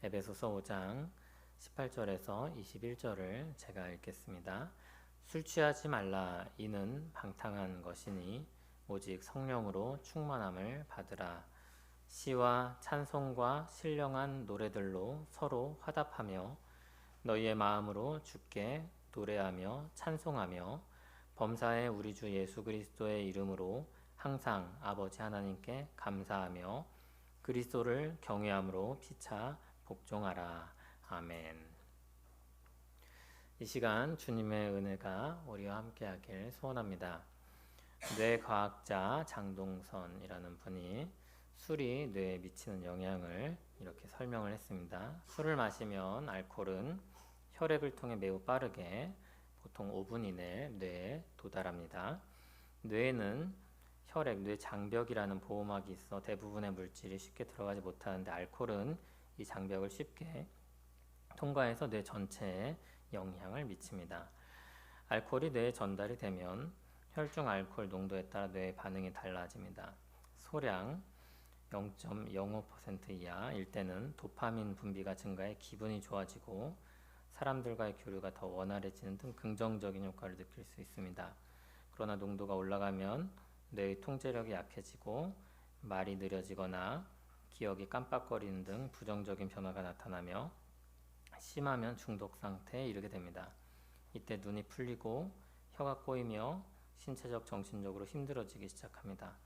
에베소서 5장 18절에서 21절을 제가 읽겠습니다. 술 취하지 말라 이는 방탕한 것이니 오직 성령으로 충만함을 받으라. 시와 찬송과 신령한 노래들로 서로 화답하며 너희의 마음으로 주께 노래하며 찬송하며 범사의 우리 주 예수 그리스도의 이름으로 항상 아버지 하나님께 감사하며 그리스도를 경외함으로 피차 복종하라. 아멘. 이 시간 주님의 은혜가 우리와 함께하길 소원합니다. 뇌과학자 장동선이라는 분이 술이 뇌에 미치는 영향을 이렇게 설명을 했습니다. 술을 마시면 알코올은 혈액을 통해 매우 빠르게 보통 5분 이내에 뇌에 도달합니다. 뇌에는 혈액, 뇌 장벽이라는 보호막이 있어 대부분의 물질이 쉽게 들어가지 못하는데 알코올은 이 장벽을 쉽게 통과해서 뇌 전체에 영향을 미칩니다. 알코올이 뇌에 전달이 되면 혈중 알코올 농도에 따라 뇌의 반응이 달라집니다. 소량 0.05% 이하일 때는 도파민 분비가 증가해 기분이 좋아지고 사람들과의 교류가 더 원활해지는 등 긍정적인 효과를 느낄 수 있습니다. 그러나 농도가 올라가면 뇌의 통제력이 약해지고 말이 느려지거나 기억이 깜빡거리는 등 부정적인 변화가 나타나며 심하면 중독 상태에 이르게 됩니다. 이때 눈이 풀리고 혀가 꼬이며 신체적 정신적으로 힘들어지기 시작합니다.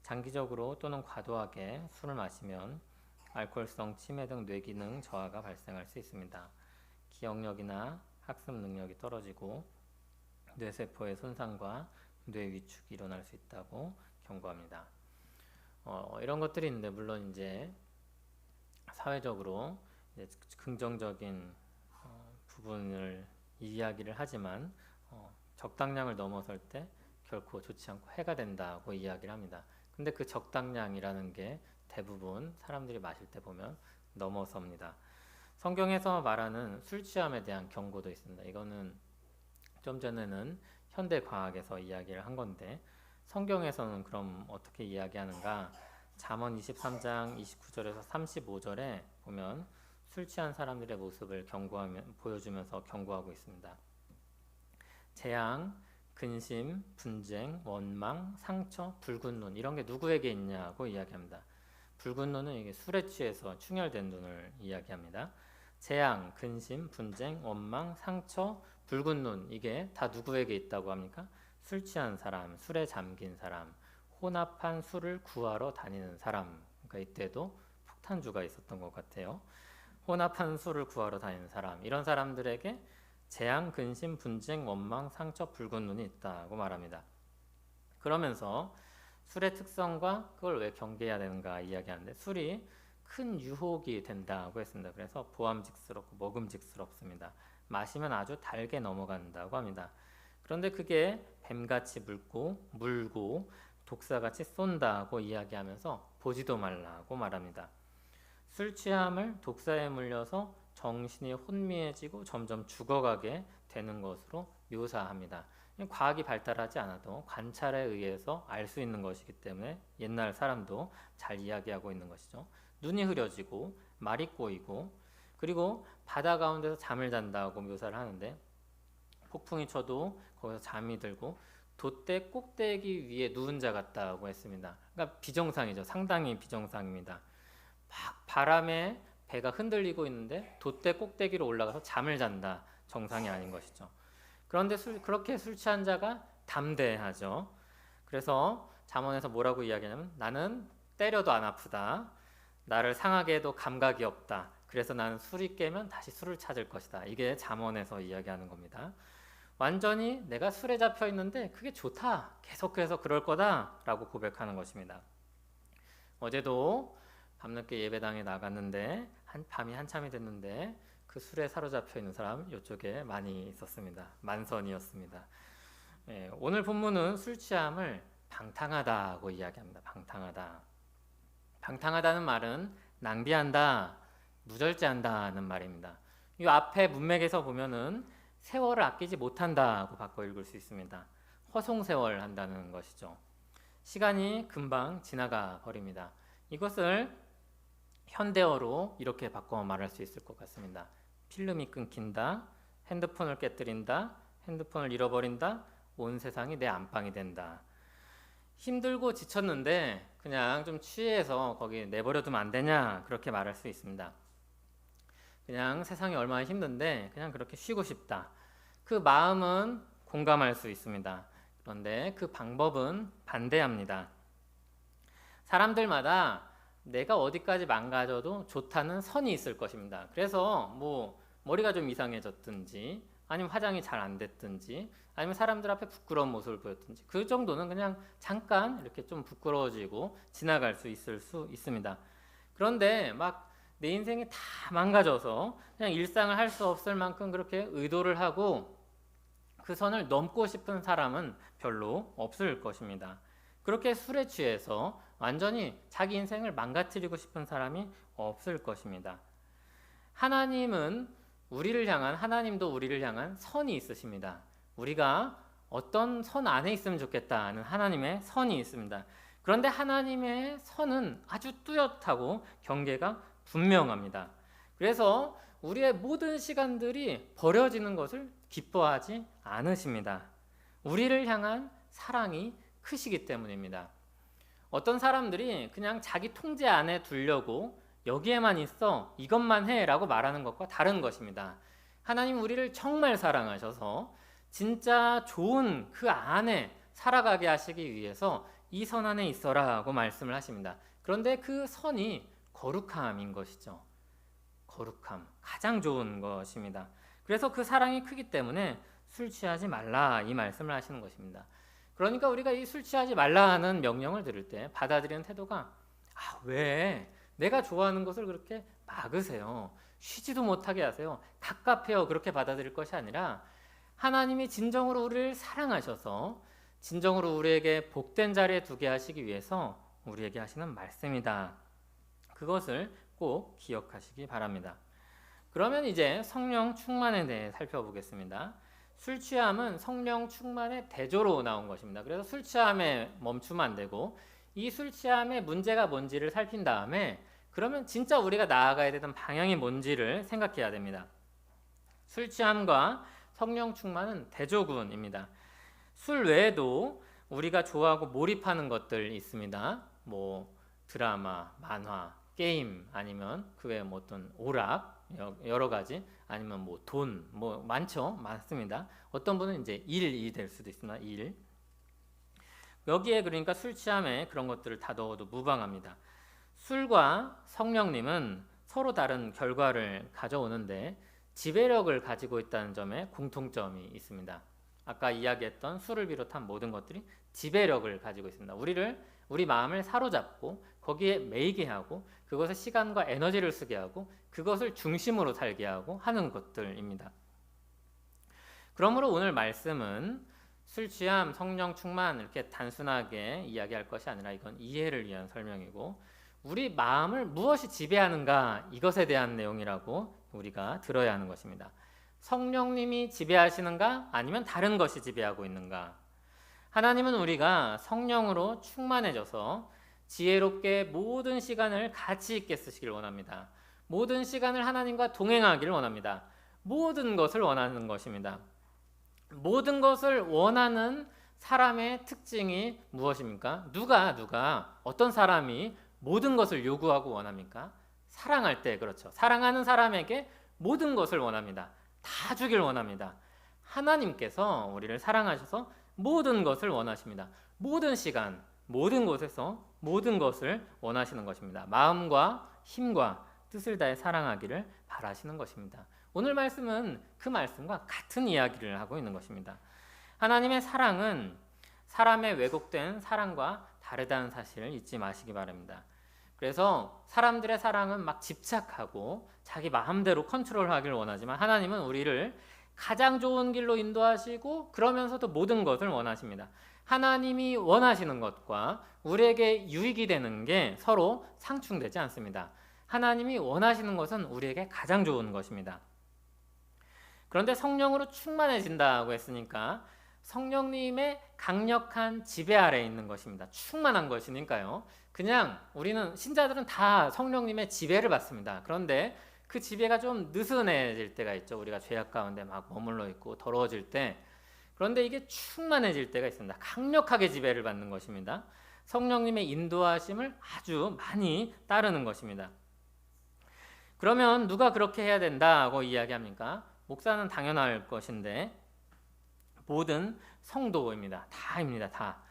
장기적으로 또는 과도하게 술을 마시면 알코올성 치매 등 뇌기능 저하가 발생할 수 있습니다. 기억력이나 학습 능력이 떨어지고 뇌세포의 손상과 뇌 위축이 일어날 수 있다고 경고합니다. 어, 이런 것들이 있는데 물론 이제 사회적으로 이제 긍정적인 어, 부분을 이야기를 하지만 어, 적당량을 넘어설 때 결코 좋지 않고 해가 된다고 이야기를 합니다. 근데 그 적당량이라는 게 대부분 사람들이 마실 때 보면 넘어섭니다. 성경에서 말하는 술 취함에 대한 경고도 있습니다. 이거는 좀 전에는 현대 과학에서 이야기를 한 건데 성경에서는 그럼 어떻게 이야기하는가? 잠언 23장 29절에서 35절에 보면 술 취한 사람들의 모습을 경고하며 보여주면서 경고하고 있습니다. 재앙, 근심, 분쟁, 원망, 상처, 붉은 눈 이런 게 누구에게 있냐고 이야기합니다. 붉은 눈은 이게 술에 취해서 충혈된 눈을 이야기합니다. 재앙, 근심, 분쟁, 원망, 상처, 붉은 눈 이게 다 누구에게 있다고 합니까? 술 취한 사람, 술에 잠긴 사람, 혼합한 술을 구하러 다니는 사람. 그러니까 이때도 폭탄주가 있었던 것 같아요. 혼합한 술을 구하러 다니는 사람, 이런 사람들에게 재앙, 근심, 분쟁, 원망, 상처, 붉은 눈이 있다고 말합니다. 그러면서 술의 특성과 그걸 왜 경계해야 되는가 이야기하는데 술이 큰 유혹이 된다고 했습니다. 그래서 보암직스럽고 먹음직스럽습니다. 마시면 아주 달게 넘어간다고 합니다. 그런데 그게 뱀같이 물고 물고 독사같이 쏜다고 이야기하면서 보지도 말라고 말합니다. 술 취함을 독사에 물려서 정신이 혼미해지고 점점 죽어가게 되는 것으로 묘사합니다. 과학이 발달하지 않아도 관찰에 의해서 알 수 있는 것이기 때문에 옛날 사람도 잘 이야기하고 있는 것이죠. 눈이 흐려지고 말이 꼬이고 그리고 바다 가운데서 잠을 잔다고 묘사를 하는데 폭풍이 쳐도 거기서 잠이 들고 돛대 꼭대기 위에 누운 자 같다고 했습니다. 그러니까 비정상이죠. 상당히 비정상입니다. 막 바람에 배가 흔들리고 있는데 돛대 꼭대기로 올라가서 잠을 잔다. 정상이 아닌 것이죠. 그런데 술, 그렇게 술 취한 자가 담대하죠. 그래서 잠언에서 뭐라고 이야기하냐면 나는 때려도 안 아프다. 나를 상하게 해도 감각이 없다. 그래서 나는 술이 깨면 다시 술을 찾을 것이다. 이게 잠언에서 이야기하는 겁니다. 완전히 내가 술에 잡혀 있는데 그게 좋다. 계속해서 그럴 거다라고 고백하는 것입니다. 어제도 밤늦게 예배당에 나갔는데 한 밤이 한참이 됐는데 그 술에 사로잡혀 있는 사람 이쪽에 많이 있었습니다. 만선이었습니다. 예, 오늘 본문은 술 취함을 방탕하다고 이야기합니다. 방탕하다. 방탕하다는 말은 낭비한다, 무절제한다는 말입니다. 이 앞에 문맥에서 보면은 세월을 아끼지 못한다고 바꿔 읽을 수 있습니다. 허송세월 한다는 것이죠. 시간이 금방 지나가 버립니다. 이것을 현대어로 이렇게 바꿔 말할 수 있을 것 같습니다. 필름이 끊긴다, 핸드폰을 깨뜨린다, 핸드폰을 잃어버린다, 온 세상이 내 안방이 된다. 힘들고 지쳤는데 그냥 좀 취해서 거기 내버려두면 안 되냐 그렇게 말할 수 있습니다. 그냥 세상이 얼마나 힘든데 그냥 그렇게 쉬고 싶다. 그 마음은 공감할 수 있습니다. 그런데 그 방법은 반대합니다. 사람들마다 내가 어디까지 망가져도 좋다는 선이 있을 것입니다. 그래서 뭐 머리가 좀 이상해졌든지 아니면 화장이 잘 안 됐든지 아니면 사람들 앞에 부끄러운 모습을 보였든지 그 정도는 그냥 잠깐 이렇게 좀 부끄러워지고 지나갈 수 있을 수 있습니다. 그런데 막 내 인생이 다 망가져서 그냥 일상을 할 수 없을 만큼 그렇게 의도를 하고 그 선을 넘고 싶은 사람은 별로 없을 것입니다. 그렇게 술에 취해서 완전히 자기 인생을 망가뜨리고 싶은 사람이 없을 것입니다. 하나님은 우리를 향한 하나님도 우리를 향한 선이 있으십니다. 우리가 어떤 선 안에 있으면 좋겠다는 하나님의 선이 있습니다. 그런데 하나님의 선은 아주 뚜렷하고 경계가 분명합니다. 그래서 우리의 모든 시간들이 버려지는 것을 기뻐하지 않으십니다. 우리를 향한 사랑이 크시기 때문입니다. 어떤 사람들이 그냥 자기 통제 안에 두려고 여기에만 있어 이것만 해라고 말하는 것과 다른 것입니다. 하나님 우리를 정말 사랑하셔서 진짜 좋은 그 안에 살아가게 하시기 위해서 이 선 안에 있어라고 말씀을 하십니다. 그런데 그 선이 거룩함인 것이죠. 거룩함 가장 좋은 것입니다. 그래서 그 사랑이 크기 때문에 술 취하지 말라 이 말씀을 하시는 것입니다. 그러니까 우리가 이 술 취하지 말라는 명령을 들을 때 받아들이는 태도가 아, 왜 내가 좋아하는 것을 그렇게 막으세요. 쉬지도 못하게 하세요. 갑갑해요. 그렇게 받아들일 것이 아니라 하나님이 진정으로 우리를 사랑하셔서 진정으로 우리에게 복된 자리에 두게 하시기 위해서 우리에게 하시는 말씀이다. 그것을 꼭 기억하시기 바랍니다. 그러면 이제 성령 충만에 대해 살펴보겠습니다. 술 취함은 성령 충만의 대조로 나온 것입니다. 그래서 술 취함에 멈추면 안 되고 이 술 취함의 문제가 뭔지를 살핀 다음에 그러면 진짜 우리가 나아가야 되는 방향이 뭔지를 생각해야 됩니다. 술 취함과 성령 충만은 대조군입니다. 술 외에도 우리가 좋아하고 몰입하는 것들 있습니다. 뭐 드라마, 만화, 게임 아니면 그 외에 뭐 어떤 오락 여러 가지 아니면 뭐 돈 뭐 많죠. 많습니다. 어떤 분은 이제 일이 될 수도 있습니다 일. 여기에 그러니까 술 취함에 그런 것들을 다 넣어도 무방합니다. 술과 성령님은 서로 다른 결과를 가져오는데 지배력을 가지고 있다는 점에 공통점이 있습니다. 아까 이야기했던 술을 비롯한 모든 것들이 지배력을 가지고 있습니다. 우리를 우리 마음을 사로잡고 거기에 매이게 하고 그것에 시간과 에너지를 쓰게 하고 그것을 중심으로 살게 하고 하는 것들입니다. 그러므로 오늘 말씀은 술 취함, 성령 충만 이렇게 단순하게 이야기할 것이 아니라 이건 이해를 위한 설명이고 우리 마음을 무엇이 지배하는가 이것에 대한 내용이라고 우리가 들어야 하는 것입니다. 성령님이 지배하시는가 아니면 다른 것이 지배하고 있는가? 하나님은 우리가 성령으로 충만해져서 지혜롭게 모든 시간을 가치 있게 쓰시길 원합니다. 모든 시간을 하나님과 동행하기를 원합니다. 모든 것을 원하는 것입니다. 모든 것을 원하는 사람의 특징이 무엇입니까? 누가 누가 어떤 사람이 모든 것을 요구하고 원합니까? 사랑할 때 그렇죠. 사랑하는 사람에게 모든 것을 원합니다. 다 주길 원합니다. 하나님께서 우리를 사랑하셔서 모든 것을 원하십니다. 모든 시간, 모든 곳에서 모든 것을 원하시는 것입니다. 마음과 힘과 뜻을 다해 사랑하기를 바라시는 것입니다. 오늘 말씀은 그 말씀과 같은 이야기를 하고 있는 것입니다. 하나님의 사랑은 사람의 왜곡된 사랑과 다르다는 사실을 잊지 마시기 바랍니다. 그래서 사람들의 사랑은 막 집착하고 자기 마음대로 컨트롤하기를 원하지만 하나님은 우리를 가장 좋은 길로 인도하시고 그러면서도 모든 것을 원하십니다. 하나님이 원하시는 것과 우리에게 유익이 되는 게 서로 상충되지 않습니다. 하나님이 원하시는 것은 우리에게 가장 좋은 것입니다. 그런데 성령으로 충만해진다고 했으니까 성령님의 강력한 지배 아래에 있는 것입니다. 충만한 것이니까요. 그냥 우리는 신자들은 다 성령님의 지배를 받습니다. 그런데 그 지배가 좀 느슨해질 때가 있죠. 우리가 죄악 가운데 막 머물러 있고 더러워질 때. 그런데 이게 충만해질 때가 있습니다. 강력하게 지배를 받는 것입니다. 성령님의 인도하심을 아주 많이 따르는 것입니다. 그러면 누가 그렇게 해야 된다고 이야기합니까? 목사는 당연할 것인데 모든 성도입니다. 다입니다. 다.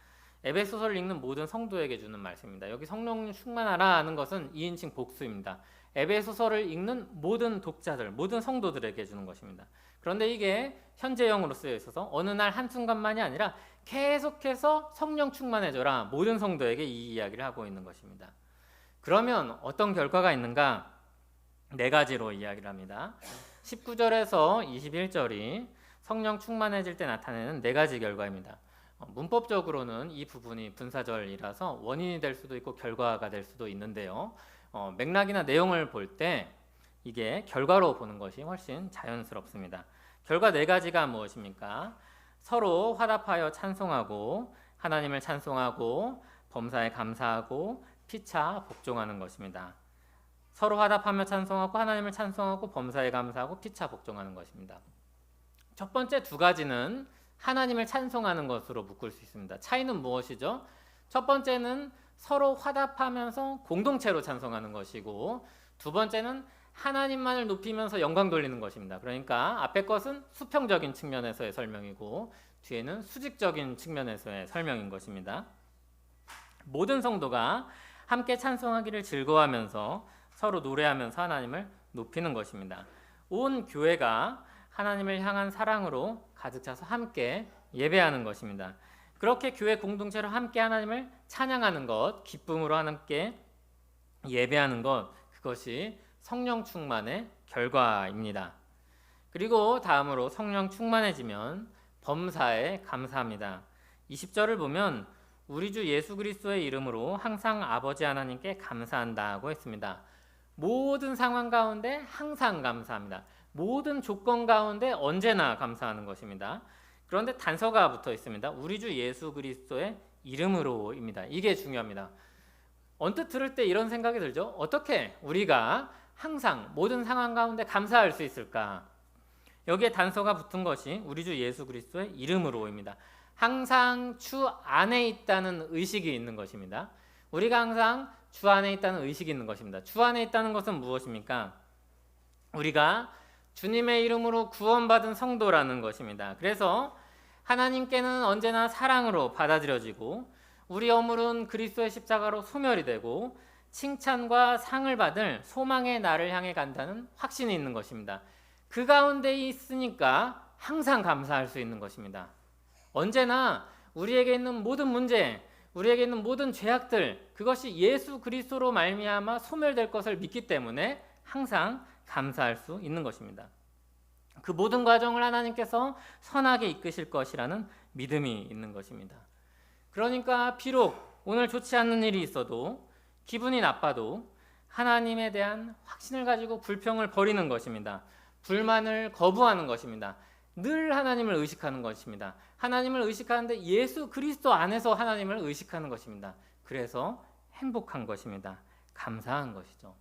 에베소서를 읽는 모든 성도에게 주는 말씀입니다. 여기 성령 충만하라 하는 것은 2인칭 복수입니다. 에베소서를 읽는 모든 독자들, 모든 성도들에게 주는 것입니다. 그런데 이게 현재형으로 쓰여 있어서 어느 날 한순간만이 아니라 계속해서 성령 충만해져라 모든 성도에게 이 이야기를 하고 있는 것입니다. 그러면 어떤 결과가 있는가? 네 가지로 이야기를 합니다. 19절에서 21절이 성령 충만해질 때 나타내는 네 가지 결과입니다. 어, 문법적으로는 이 부분이 분사절이라서 원인이 될 수도 있고 결과가 될 수도 있는데요. 어, 맥락이나 내용을 볼 때 이게 결과로 보는 것이 훨씬 자연스럽습니다. 결과 네 가지가 무엇입니까? 서로 화답하여 찬송하고 하나님을 찬송하고 범사에 감사하고 피차 복종하는 것입니다. 서로 화답하며 찬송하고 하나님을 찬송하고 범사에 감사하고 피차 복종하는 것입니다. 첫 번째 두 가지는 하나님을 찬송하는 것으로 묶을 수 있습니다. 차이는 무엇이죠? 첫 번째는 서로 화답하면서 공동체로 찬송하는 것이고 두 번째는 하나님만을 높이면서 영광 돌리는 것입니다. 그러니까 앞에 것은 수평적인 측면에서의 설명이고 뒤에는 수직적인 측면에서의 설명인 것입니다. 모든 성도가 함께 찬송하기를 즐거워하면서 서로 노래하면서 하나님을 높이는 것입니다. 온 교회가 하나님을 향한 사랑으로 가득 차서 함께 예배하는 것입니다. 그렇게 교회 공동체로 함께 하나님을 찬양하는 것, 기쁨으로 함께 예배하는 것, 그것이 성령 충만의 결과입니다. 그리고 다음으로 성령 충만해지면 범사에 감사합니다. 20절을 보면 우리 주 예수 그리스도의 이름으로 항상 아버지 하나님께 감사한다고 했습니다. 모든 상황 가운데 항상 감사합니다. 모든 조건 가운데 언제나 감사하는 것입니다. 그런데 단서가 붙어 있습니다. 우리 주 예수 그리스도의 이름으로입니다. 이게 중요합니다. 언뜻 들을 때 이런 생각이 들죠. 어떻게 우리가 항상 모든 상황 가운데 감사할 수 있을까? 여기에 단서가 붙은 것이 우리 주 예수 그리스도의 이름으로입니다. 항상 주 안에 있다는 의식이 있는 것입니다. 우리가 항상 주 안에 있다는 의식이 있는 것입니다. 주 안에 있다는 것은 무엇입니까? 우리가 주님의 이름으로 구원받은 성도라는 것입니다. 그래서 하나님께는 언제나 사랑으로 받아들여지고 우리 어물은 그리스도의 십자가로 소멸이 되고 칭찬과 상을 받을 소망의 날을 향해 간다는 확신이 있는 것입니다. 그 가운데 있으니까 항상 감사할 수 있는 것입니다. 언제나 우리에게 있는 모든 문제, 우리에게 있는 모든 죄악들 그것이 예수 그리스도로 말미암아 소멸될 것을 믿기 때문에 항상 감사할 수 있는 것입니다. 그 모든 과정을 하나님께서 선하게 이끄실 것이라는 믿음이 있는 것입니다. 그러니까 비록 오늘 좋지 않는 일이 있어도 기분이 나빠도 하나님에 대한 확신을 가지고 불평을 버리는 것입니다. 불만을 거부하는 것입니다. 늘 하나님을 의식하는 것입니다. 하나님을 의식하는데 예수 그리스도 안에서 하나님을 의식하는 것입니다. 그래서 행복한 것입니다. 감사한 것이죠.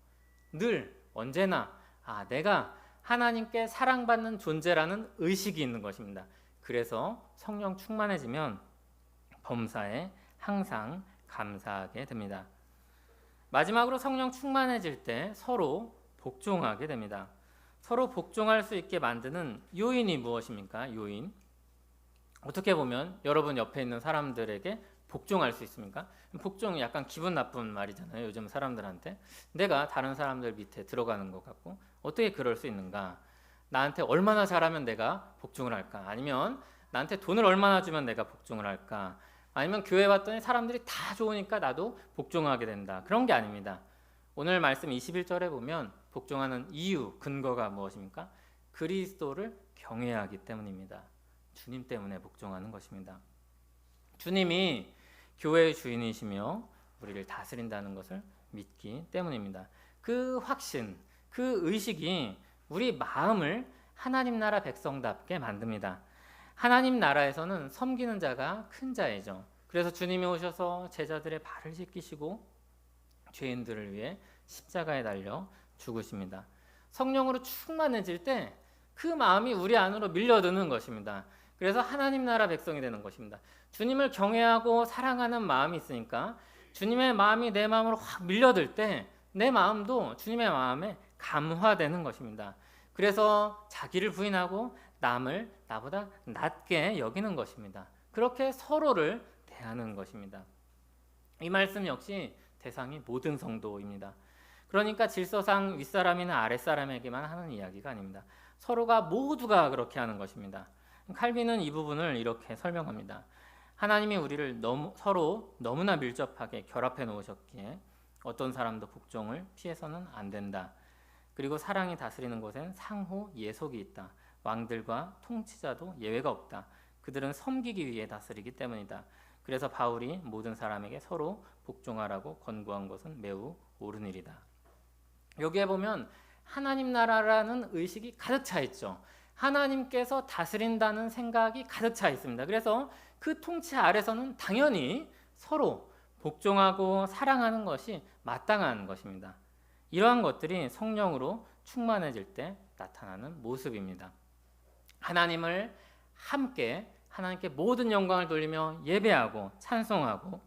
늘 언제나 아 내가 하나님께 사랑받는 존재라는 의식이 있는 것입니다. 그래서 성령 충만해지면 범사에 항상 감사하게 됩니다. 마지막으로 성령 충만해질 때 서로 복종하게 됩니다. 서로 복종할 수 있게 만드는 요인이 무엇입니까? 요인. 어떻게 보면 여러분 옆에 있는 사람들에게 복종할 수 있습니까? 복종이 약간 기분 나쁜 말이잖아요. 요즘 사람들한테 내가 다른 사람들 밑에 들어가는 것 같고 어떻게 그럴 수 있는가? 나한테 얼마나 잘하면 내가 복종을 할까? 아니면 나한테 돈을 얼마나 주면 내가 복종을 할까? 아니면 교회 왔더니 사람들이 다 좋으니까 나도 복종하게 된다. 그런 게 아닙니다. 오늘 말씀 21절에 보면 복종하는 이유, 근거가 무엇입니까? 그리스도를 경외하기 때문입니다. 주님 때문에 복종하는 것입니다. 주님이 교회의 주인이시며 우리를 다스린다는 것을 믿기 때문입니다. 그 확신, 그 의식이 우리 마음을 하나님 나라 백성답게 만듭니다. 하나님 나라에서는 섬기는 자가 큰 자이죠. 그래서 주님이 오셔서 제자들의 발을 씻기시고 죄인들을 위해 십자가에 달려 죽으십니다. 성령으로 충만해질 때 그 마음이 우리 안으로 밀려드는 것입니다. 그래서 하나님 나라 백성이 되는 것입니다. 주님을 경외하고 사랑하는 마음이 있으니까 주님의 마음이 내 마음으로 확 밀려들 때 내 마음도 주님의 마음에 감화되는 것입니다. 그래서 자기를 부인하고 남을 나보다 낮게 여기는 것입니다. 그렇게 서로를 대하는 것입니다. 이 말씀 역시 대상이 모든 성도입니다. 그러니까 질서상 윗사람이나 아랫사람에게만 하는 이야기가 아닙니다. 서로가 모두가 그렇게 하는 것입니다. 칼빈은 이 부분을 이렇게 설명합니다. 하나님이 우리를 너무, 서로 너무나 밀접하게 결합해 놓으셨기에 어떤 사람도 복종을 피해서는 안 된다. 그리고 사랑이 다스리는 곳엔 상호 예속이 있다. 왕들과 통치자도 예외가 없다. 그들은 섬기기 위해 다스리기 때문이다. 그래서 바울이 모든 사람에게 서로 복종하라고 권고한 것은 매우 옳은 일이다. 여기에 보면 하나님 나라라는 의식이 가득 차 있죠. 하나님께서 다스린다는 생각이 가득 차 있습니다. 그래서 그 통치 아래서는 당연히 서로 복종하고 사랑하는 것이 마땅한 것입니다. 이러한 것들이 성령으로 충만해질 때 나타나는 모습입니다. 하나님을 함께 하나님께 모든 영광을 돌리며 예배하고 찬송하고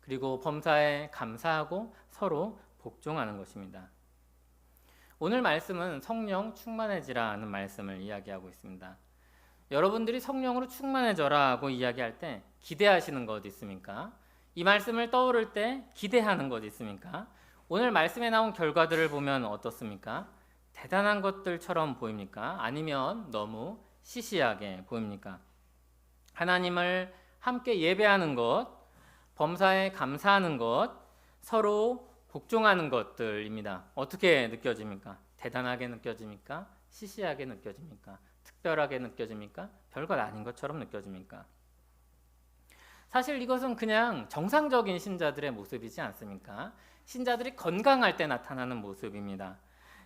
그리고 범사에 감사하고 서로 복종하는 것입니다. 오늘 말씀은 성령 충만해지라는 말씀을 이야기하고 있습니다. 여러분들이 성령으로 충만해져라고 이야기할 때 기대하시는 것 있습니까? 이 말씀을 떠오를 때 기대하는 것 있습니까? 오늘 말씀에 나온 결과들을 보면 어떻습니까? 대단한 것들처럼 보입니까? 아니면 너무 시시하게 보입니까? 하나님을 함께 예배하는 것, 범사에 감사하는 것, 서로 복종하는 것들입니다. 어떻게 느껴집니까? 대단하게 느껴집니까? 시시하게 느껴집니까? 특별하게 느껴집니까? 별것 아닌 것처럼 느껴집니까? 사실 이것은 그냥 정상적인 신자들의 모습이지 않습니까? 신자들이 건강할 때 나타나는 모습입니다.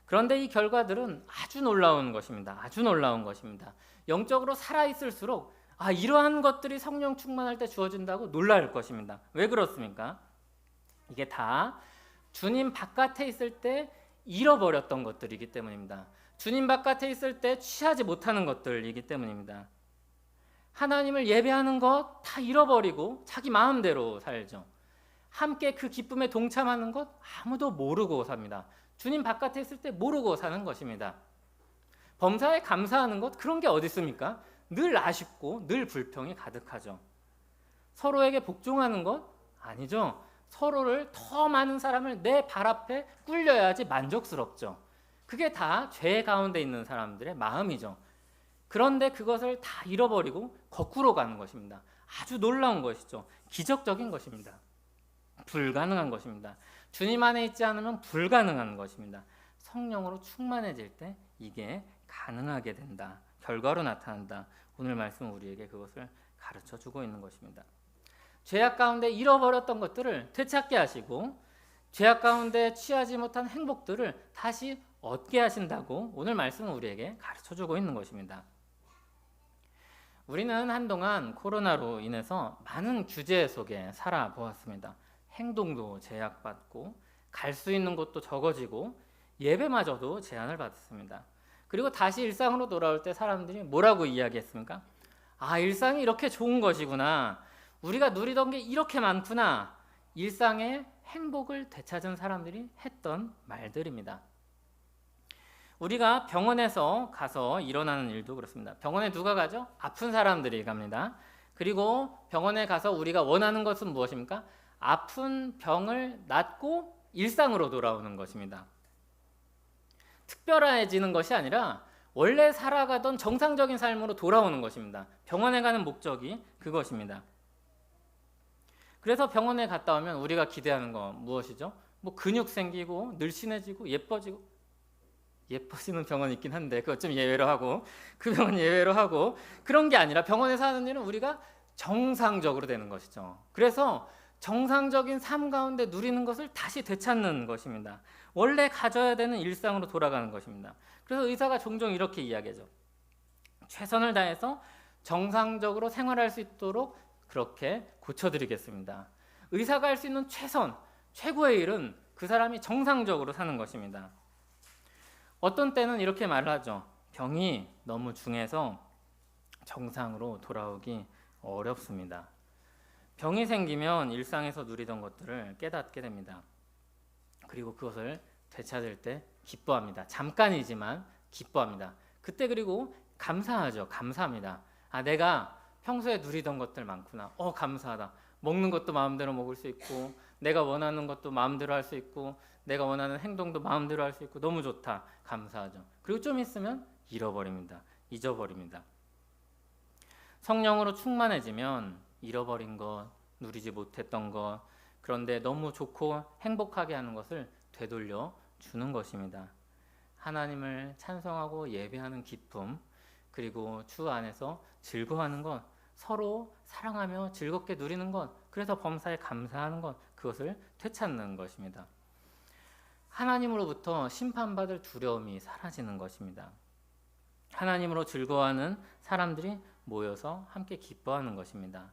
그런데 이 결과들은 아주 놀라운 것입니다. 아주 놀라운 것입니다. 영적으로 살아 있을수록 아 이러한 것들이 성령 충만할 때 주어진다고 놀랄 것입니다. 왜 그렇습니까? 이게 다 주님 바깥에 있을 때 잃어버렸던 것들이기 때문입니다. 주님 바깥에 있을 때 취하지 못하는 것들이기 때문입니다. 하나님을 예배하는 것 다 잃어버리고 자기 마음대로 살죠. 함께 그 기쁨에 동참하는 것 아무도 모르고 삽니다. 주님 바깥에 있을 때 모르고 사는 것입니다. 범사에 감사하는 것 그런 게 어디 있습니까? 늘 아쉽고 늘 불평이 가득하죠. 서로에게 복종하는 것 아니죠. 서로를 더 많은 사람을 내 발 앞에 꿀려야지 만족스럽죠. 그게 다 죄 가운데 있는 사람들의 마음이죠. 그런데 그것을 다 잃어버리고 거꾸로 가는 것입니다. 아주 놀라운 것이죠. 기적적인 것입니다. 불가능한 것입니다. 주님 안에 있지 않으면 불가능한 것입니다. 성령으로 충만해질 때 이게 가능하게 된다. 결과로 나타난다. 오늘 말씀 우리에게 그것을 가르쳐 주고 있는 것입니다. 죄악 가운데 잃어버렸던 것들을 되찾게 하시고 죄악 가운데 취하지 못한 행복들을 다시 얻게 하신다고 오늘 말씀은 우리에게 가르쳐 주고 있는 것입니다. 우리는 한동안 코로나로 인해서 많은 규제 속에 살아보았습니다. 행동도 제약받고 갈 수 있는 곳도 적어지고 예배마저도 제한을 받았습니다. 그리고 다시 일상으로 돌아올 때 사람들이 뭐라고 이야기했습니까? 아, 일상이 이렇게 좋은 것이구나. 우리가 누리던 게 이렇게 많구나. 일상의 행복을 되찾은 사람들이 했던 말들입니다. 우리가 병원에서 가서 일어나는 일도 그렇습니다. 병원에 누가 가죠? 아픈 사람들이 갑니다. 그리고 병원에 가서 우리가 원하는 것은 무엇입니까? 아픈 병을 낫고 일상으로 돌아오는 것입니다. 특별해지는 것이 아니라 원래 살아가던 정상적인 삶으로 돌아오는 것입니다. 병원에 가는 목적이 그것입니다. 그래서 병원에 갔다 오면 우리가 기대하는 건 무엇이죠? 뭐 근육 생기고 늘씬해지고 예뻐지고 예뻐지는 병원이 있긴 한데 그것 좀 예외로 하고 그 병원 예외로 하고 그런 게 아니라 병원에서 하는 일은 우리가 정상적으로 되는 것이죠. 그래서 정상적인 삶 가운데 누리는 것을 다시 되찾는 것입니다. 원래 가져야 되는 일상으로 돌아가는 것입니다. 그래서 의사가 종종 이렇게 이야기하죠. 최선을 다해서 정상적으로 생활할 수 있도록 그렇게 고쳐드리겠습니다. 의사가 할 수 있는 최선, 최고의 일은 그 사람이 정상적으로 사는 것입니다. 어떤 때는 이렇게 말을 하죠. 병이 너무 중해서 정상으로 돌아오기 어렵습니다. 병이 생기면 일상에서 누리던 것들을 깨닫게 됩니다. 그리고 그것을 되찾을 때 기뻐합니다. 잠깐이지만 기뻐합니다. 그때 그리고 감사하죠. 감사합니다. 아, 내가 평소에 누리던 것들 많구나. 어, 감사하다. 먹는 것도 마음대로 먹을 수 있고, 내가 원하는 것도 마음대로 할 수 있고, 내가 원하는 행동도 마음대로 할 수 있고, 너무 좋다. 감사하죠. 그리고 좀 있으면 잃어버립니다. 잊어버립니다. 성령으로 충만해지면 잃어버린 것, 누리지 못했던 것, 그런데 너무 좋고 행복하게 하는 것을 되돌려 주는 것입니다. 하나님을 찬송하고 예배하는 기쁨, 그리고 주 안에서 즐거워하는 것, 서로 사랑하며 즐겁게 누리는 것, 그래서 범사에 감사하는 것, 그것을 되찾는 것입니다. 하나님으로부터 심판받을 두려움이 사라지는 것입니다. 하나님으로 즐거워하는 사람들이 모여서 함께 기뻐하는 것입니다.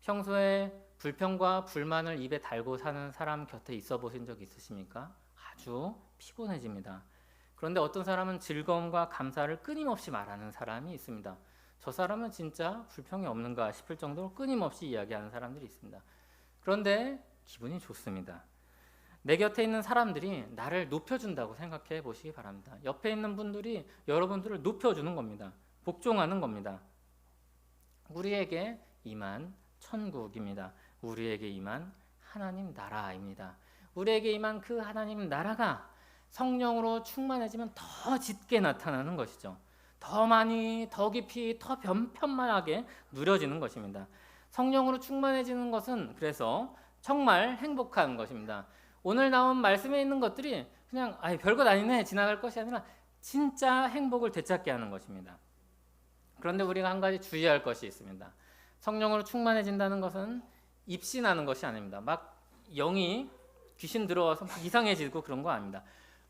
평소에 불평과 불만을 입에 달고 사는 사람 곁에 있어 보신 적 있으십니까? 아주 피곤해집니다. 그런데 어떤 사람은 즐거움과 감사를 끊임없이 말하는 사람이 있습니다. 저 사람은 진짜 불평이 없는가 싶을 정도로 끊임없이 이야기하는 사람들이 있습니다. 그런데 기분이 좋습니다. 내 곁에 있는 사람들이 나를 높여준다고 생각해 보시기 바랍니다. 옆에 있는 분들이 여러분들을 높여주는 겁니다. 복종하는 겁니다. 우리에게 임한 천국입니다. 우리에게 임한 하나님 나라입니다. 우리에게 임한 그 하나님 나라가 성령으로 충만해지면 더 짙게 나타나는 것이죠. 더 많이, 더 깊이, 더 편만하게 누려지는 것입니다. 성령으로 충만해지는 것은 그래서 정말 행복한 것입니다. 오늘 나온 말씀에 있는 것들이 그냥 아 별것 아니네 지나갈 것이 아니라 진짜 행복을 되찾게 하는 것입니다. 그런데 우리가 한 가지 주의할 것이 있습니다. 성령으로 충만해진다는 것은 입신하는 것이 아닙니다. 막 영이 귀신 들어와서 막 이상해지고 그런 거 아닙니다.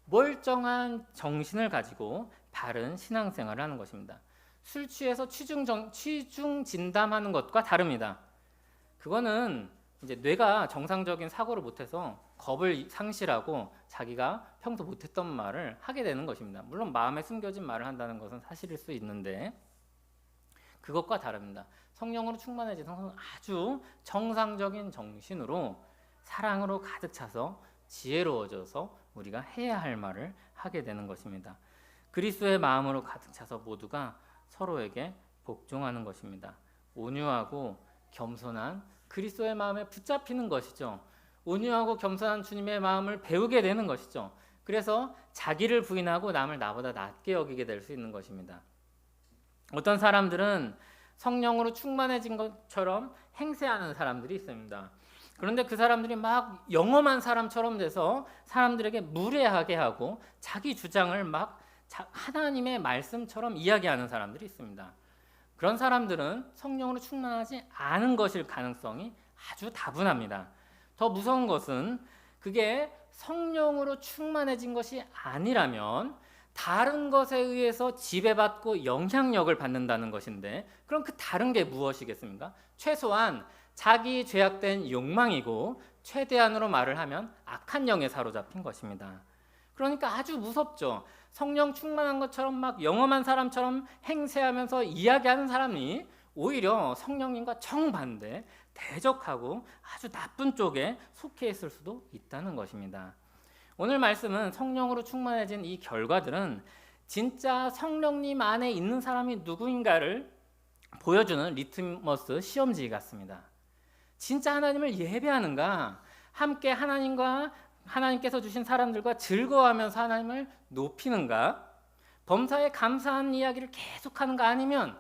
멀쩡한 정신을 가지고 바른 신앙생활을 하는 것입니다. 술 취해서 취중 정, 취중 진담하는 것과 다릅니다. 그거는 이제 뇌가 정상적인 사고를 못해서 겁을 상실하고 자기가 평소 못했던 말을 하게 되는 것입니다. 물론 마음에 숨겨진 말을 한다는 것은 사실일 수 있는데 그것과 다릅니다. 성령으로 충만해진 성은 아주 정상적인 정신으로 사랑으로 가득 차서 지혜로워져서 우리가 해야 할 말을 하게 되는 것입니다. 그리스도의 마음으로 가득 차서 모두가 서로에게 복종하는 것입니다. 온유하고 겸손한 그리스도의 마음에 붙잡히는 것이죠. 온유하고 겸손한 주님의 마음을 배우게 되는 것이죠. 그래서 자기를 부인하고 남을 나보다 낮게 여기게 될 수 있는 것입니다. 어떤 사람들은 성령으로 충만해진 것처럼 행세하는 사람들이 있습니다. 그런데 그 사람들이 막 영험한 사람처럼 돼서 사람들에게 무례하게 하고 자기 주장을 막 하나님의 말씀처럼 이야기하는 사람들이 있습니다. 그런 사람들은 성령으로 충만하지 않은 것일 가능성이 아주 다분합니다. 더 무서운 것은 그게 성령으로 충만해진 것이 아니라면 다른 것에 의해서 지배받고 영향력을 받는다는 것인데 그럼 그 다른 게 무엇이겠습니까? 최소한 자기 죄악된 욕망이고 최대한으로 말을 하면 악한 영에 사로잡힌 것입니다. 그러니까 아주 무섭죠. 성령 충만한 것처럼 막 영험한 사람처럼 행세하면서 이야기하는 사람이 오히려 성령님과 정반대 대적하고 아주 나쁜 쪽에 속해 있을 수도 있다는 것입니다. 오늘 말씀은 성령으로 충만해진 이 결과들은 진짜 성령님 안에 있는 사람이 누구인가를 보여주는 리트머스 시험지 같습니다. 진짜 하나님을 예배하는가? 함께 하나님과 하나님께서 주신 사람들과 즐거워하면서 하나님을 높이는가? 범사에 감사한 이야기를 계속하는가 아니면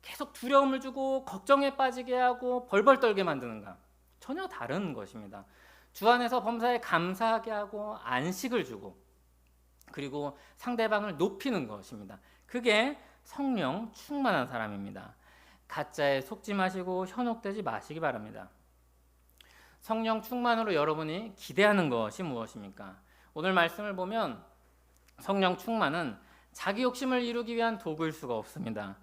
계속 두려움을 주고 걱정에 빠지게 하고 벌벌 떨게 만드는가? 전혀 다른 것입니다. 주 안에서 범사에 감사하게 하고 안식을 주고 그리고 상대방을 높이는 것입니다. 그게 성령 충만한 사람입니다. 가짜에 속지 마시고 현혹되지 마시기 바랍니다. 성령 충만으로 여러분이 기대하는 것이 무엇입니까? 오늘 말씀을 보면 성령 충만은 자기 욕심을 이루기 위한 도구일 수가 없습니다.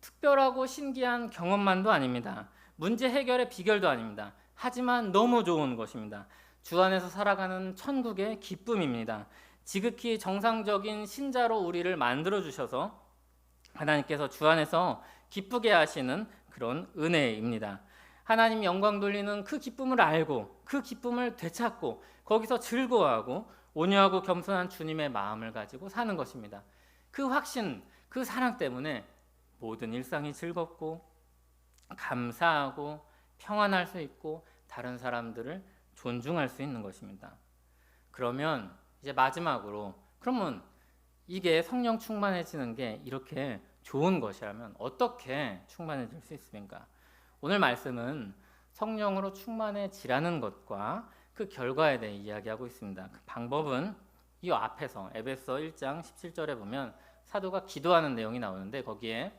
특별하고 신기한 경험만도 아닙니다. 문제 해결의 비결도 아닙니다. 하지만 너무 좋은 것입니다. 주 안에서 살아가는 천국의 기쁨입니다. 지극히 정상적인 신자로 우리를 만들어 주셔서 하나님께서 주 안에서 기쁘게 하시는 그런 은혜입니다. 하나님 영광 돌리는 그 기쁨을 알고 그 기쁨을 되찾고 거기서 즐거워하고 온유하고 겸손한 주님의 마음을 가지고 사는 것입니다. 그 확신, 그 사랑 때문에 모든 일상이 즐겁고 감사하고 평안할 수 있고 다른 사람들을 존중할 수 있는 것입니다. 그러면 이제 마지막으로 그러면 이게 성령 충만해지는 게 이렇게 좋은 것이라면 어떻게 충만해질 수 있습니까? 오늘 말씀은 성령으로 충만해지라는 것과 그 결과에 대해 이야기하고 있습니다. 그 방법은 이 앞에서 에베소 1장 17절에 보면 사도가 기도하는 내용이 나오는데 거기에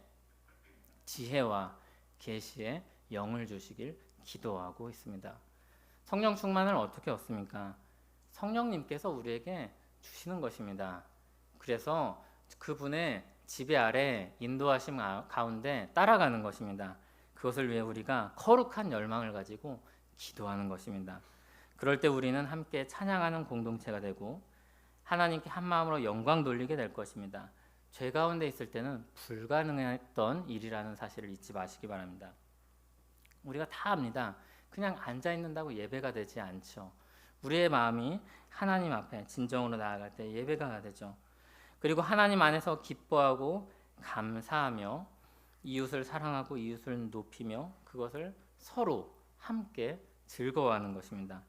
지혜와 계시의 영을 주시길 기도하고 있습니다. 성령 충만을 어떻게 얻습니까? 성령님께서 우리에게 주시는 것입니다. 그래서 그분의 지배 아래 인도하심 가- 가운데 따라가는 것입니다. 그것을 위해 우리가 거룩한 열망을 가지고 기도하는 것입니다. 그럴 때 우리는 함께 찬양하는 공동체가 되고 하나님께 한 마음으로 영광 돌리게 될 것입니다. 죄 가운데 있을 때는 불가능했던 일이라는 사실을 잊지 마시기 바랍니다. 우리가 다 압니다. 그냥 앉아 있는다고 예배가 되지 않죠. 우리의 마음이 하나님 앞에 진정으로 나아갈 때 예배가 되죠. 그리고 하나님 안에서 기뻐하고 감사하며 이웃을 사랑하고 이웃을 높이며 그것을 서로 함께 즐거워하는 것입니다.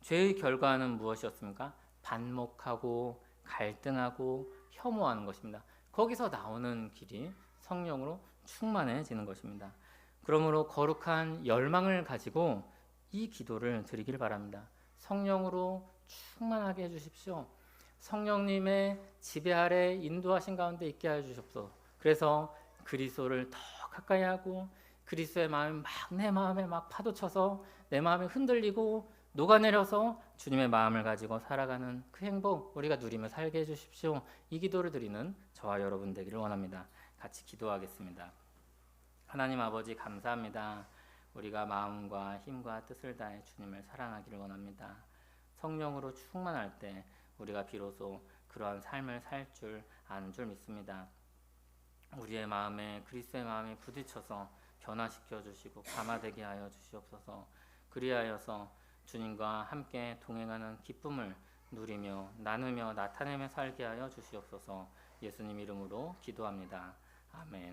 죄의 결과는 무엇이었습니까? 반목하고 갈등하고 혐오하는 것입니다. 거기서 나오는 길이 성령으로 충만해지는 것입니다. 그러므로 거룩한 열망을 가지고 이 기도를 드리길 바랍니다. 성령으로 충만하게 해주십시오. 성령님의 지배 아래 인도하신 가운데 있게 해 주십시오. 그래서 그리스도를 더 가까이 하고 그리스도의 마음이 막 내 마음에 막 파도쳐서 내 마음이 흔들리고 녹아내려서 주님의 마음을 가지고 살아가는 그 행복 우리가 누리며 살게 해주십시오. 이 기도를 드리는 저와 여러분 되기를 원합니다. 같이 기도하겠습니다. 하나님 아버지 감사합니다. 우리가 마음과 힘과 뜻을 다해 주님을 사랑하기를 원합니다. 성령으로 충만할 때 우리가 비로소 그러한 삶을 살 줄 아는 줄 믿습니다. 우리의 마음에 그리스도의 마음이 부딪혀서 변화시켜 주시고 감화되게 하여 주시옵소서. 그리하여서 주님과 함께 동행하는 기쁨을 누리며 나누며 나타내며 살게 하여 주시옵소서. 예수님 이름으로 기도합니다. 아멘.